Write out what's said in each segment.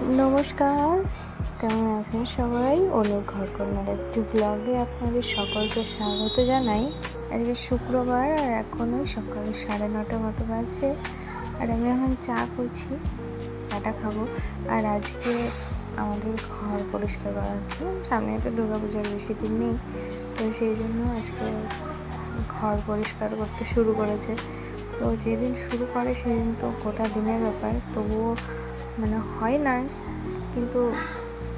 নমস্কার, কেমন আছেন সবাই? অনুর ঘর কন্যার একটি ব্লগে আপনাদের সকলকে স্বাগত জানাই। আজকে শুক্রবার আর এখন ওই সকাল সাড়ে নটা মতো বাজছে। আর আমি এখন চা করছি, চাটা খাব। আর আজকে আমাদের ঘর পরিষ্কার করা হচ্ছে। সামনে তো দুর্গা পুজোর বেশি দিন নেই, তো সেই জন্য আজকে ঘর পরিষ্কার করতে শুরু করেছে। তো যেদিন শুরু করে সেদিন তো গোটা দিনের ব্যাপার, তবুও মানে হয় না, কিন্তু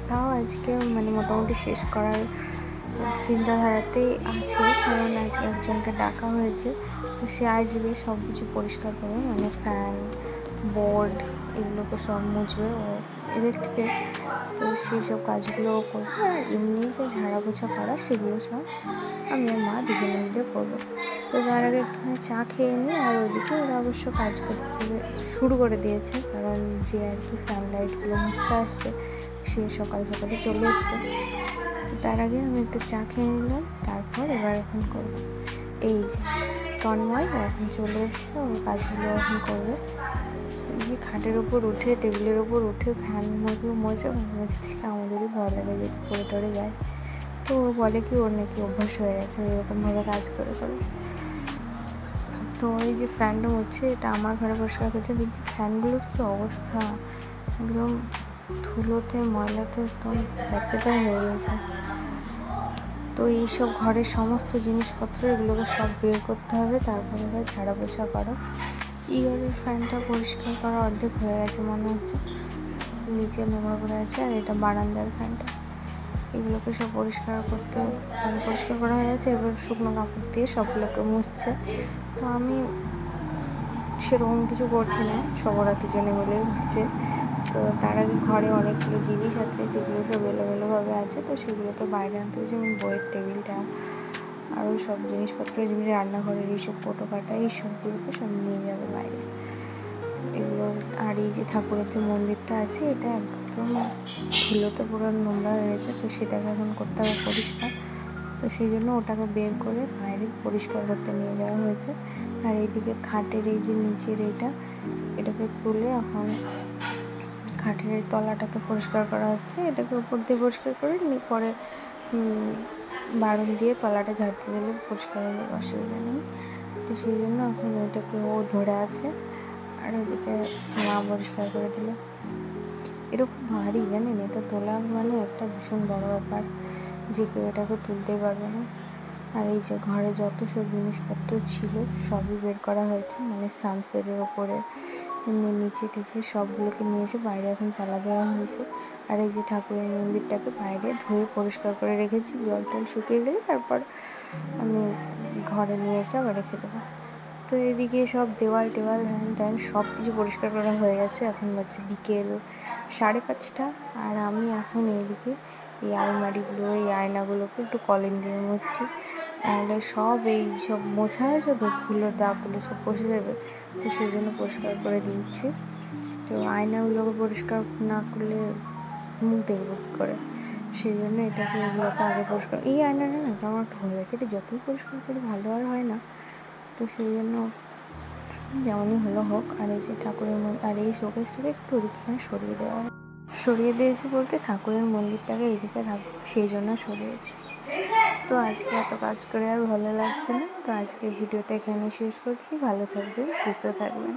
তাও আজকে মানে মোটামুটি শেষ করার চিন্তাধারাতেই আছে। কারণ আজকে একজনকে ডাকা হয়েছে, তো সে আসবে সব কিছু পরিষ্কার করে মানে ফ্যান বোর্ড এগুলোকে সব মুছবে, ও ইলেকট্রিকের তো সেই সব কাজগুলো ও করবে। আর এমনি যে ঝাড়া পোছা করা সেগুলো সব আমি আর মা দুজনে মিলে করব। তো তার আগে একটুখানি চা খেয়ে নিই, আর ওইদিকে ওরা অবশ্য কাজ করছে শুরু করে দিয়েছে, কারণ যে আর কি ফ্যান লাইটগুলো মুছতে আসছে, সে সকাল সকালে চলে এসছে। তার আগে আমি একটু চা খেয়ে নিলাম, তারপর এবার এখন করব। এই যে তন্ময় এখন চলে এসছে, ওর কাজগুলো এখন করবে। যে খাটের ওপর উঠে, টেবিলের ওপর উঠে ফ্যান মুখগুলো মোছে মাঝে মাঝে থেকে আমাদেরই ভয় লাগে যদি পড়ে টরে যায়। তো ও বলে কি, ওর নাকি অভ্যাস হয়ে গেছে এরকমভাবে কাজ করে করে। তো এই যে ফ্যানটা হচ্ছে এটা আমার ঘরে পরিষ্কার করছে, দেখছি ফ্যানগুলোর কী অবস্থা। একদম ধুলোতে, ময়লাতে, একদম যাচ্ছে হয়ে গেছে। তো এইসব ঘরের সমস্ত জিনিসপত্র এগুলোকে সব বের করতে হবে, তারপরে এবার ঝাড়া পোছা করো। ইয়ারের ফ্যানটা পরিষ্কার করা অর্ধেক হয়ে গেছে মনে হচ্ছে। নিচে নোংরা পড়ে আছে আর এটা বারান্দার ফ্যানটা। এগুলোকে সব পরিষ্কার করতে মানে পরিষ্কার করা হয়ে গেছে, এবার শুকনো কাপড় দিয়ে সবগুলোকে মুছছে। তো আমি সেরকম কিছু করছি না সব ওরা দুজনে মিলেই হচ্ছে। তো তার আগে ঘরে অনেকগুলো জিনিস আছে, যেগুলো সব এলোমেলোভাবে আছে, তো সেগুলোকে বাইরে আনতে হচ্ছে যেমন বইয়ের টেবিলটা, আরও সব জিনিসপত্র যেমনি রান্নাঘরের এইসব কোটো কাটা, এই সবগুলোকে সব নিয়ে যাবে বাইরে। এগুলো, আর এই যে ঠাকুরের যে মন্দিরটা আছে, এটা একদম ধুলোতে পুরো নোংরা হয়ে গেছে, তো সেটাকে এখন করতে হবে পরিষ্কার। তো সেই জন্য ওটাকে বের করে বাইরে পরিষ্কার করতে নিয়ে যাওয়া হয়েছে। আর এইদিকে খাটের এই যে নিচের এইটা, এটাকে তুলে এখন খাটের তলাটাকে পরিষ্কার করা হচ্ছে। এটাকে উপর দিয়ে পরিষ্কার করে পরে বারণ দিয়ে তলাটা ঝাড়তে দিলে পরিষ্কার হয়ে যাবে, অসুবিধা নেই। তো সেই জন্য এখন ওইটাকে ও ধরে আছে আর ওইদিকে মা পরিষ্কার করে দিল। খুব ভারী, জানেন? এটা তোলা মানে একটা ভীষণ বড় ব্যাপার। যে কেউ এটাকে তুলতে পারবে না। আর এই যে ঘরে যত সব জিনিসপত্র ছিল, সবই বের করা হয়েছে। মানে সানসেটের ওপরে, এমনি নিচে টিচে সবগুলোকে নিয়ে এসে বাইরে এখন তালা দেওয়া হয়েছে। আর এই যে ঠাকুরের মন্দিরটাকে বাইরে ধুয়ে পরিষ্কার করে রেখেছি, জল টল শুকিয়ে গেলে তারপর আমি ঘরে নিয়ে এসে আবার রেখে দেবো। তো এদিকে সব দেওয়াল টেওয়াল, হ্যান ত্যান সব কিছু পরিষ্কার করা হয়ে গেছে। এখন হচ্ছে বিকেল সাড়ে পাঁচটা আর আমি এখন এইদিকে এই আলমারিগুলো, এই আয়নাগুলোকে একটু কলিন দিয়ে মুছছি। নাহলে সব এই সব মোছা তো ধুলোর দাগগুলো সব বসে যাবে। তো সেই জন্য পরিষ্কার করে দিয়েছি। তো আয়নাগুলোকে পরিষ্কার না করলে মুখ দেখব কী করে? সেই জন্য এটাকে এগুলোকে আগে পরিষ্কার এই আয়নাটা না একটা হয়ে গেছে? এটা যতই পরিষ্কার করি ভালো আর হয় না। তো সেই জন্য যেমনই হলো হোক, আর এই যে ঠাকুরের আর এই শোকেসটাকে একটু ওদিকে সরিয়ে দেওয়া সরিয়ে দিয়েছি বলতে ঠাকুরের মন্দিরটাকে এদিকে থাকব সেই জন্য সরিয়েছি। তো আজকে এত কাজ করে আর ভালো লাগছে না। তো আজকে ভিডিওটা এখানে শেষ করছি। ভালো থাকবেন, সুস্থ থাকবেন।